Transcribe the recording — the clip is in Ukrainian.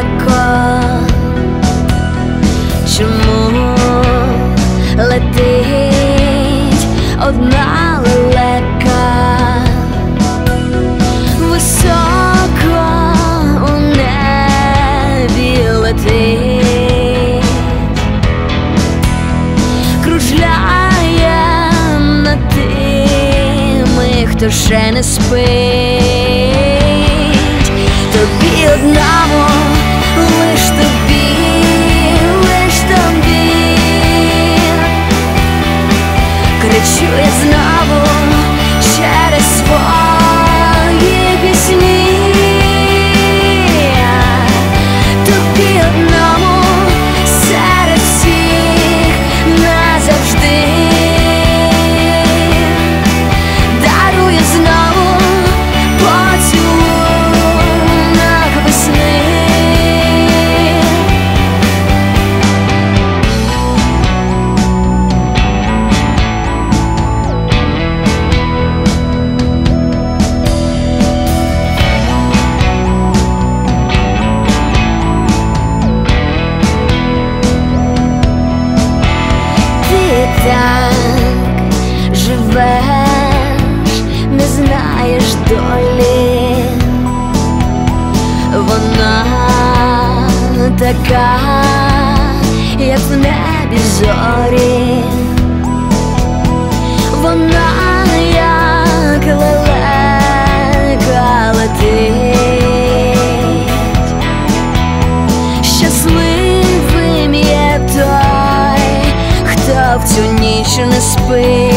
далеко, чому летить одна лелека? Високо у небі летить, кружляє на тими, хто ще не спить. Тобі одному так живеш, не знаєш долі, вона така, як в небі зорі, вона як лелека летить. Щасливим є той,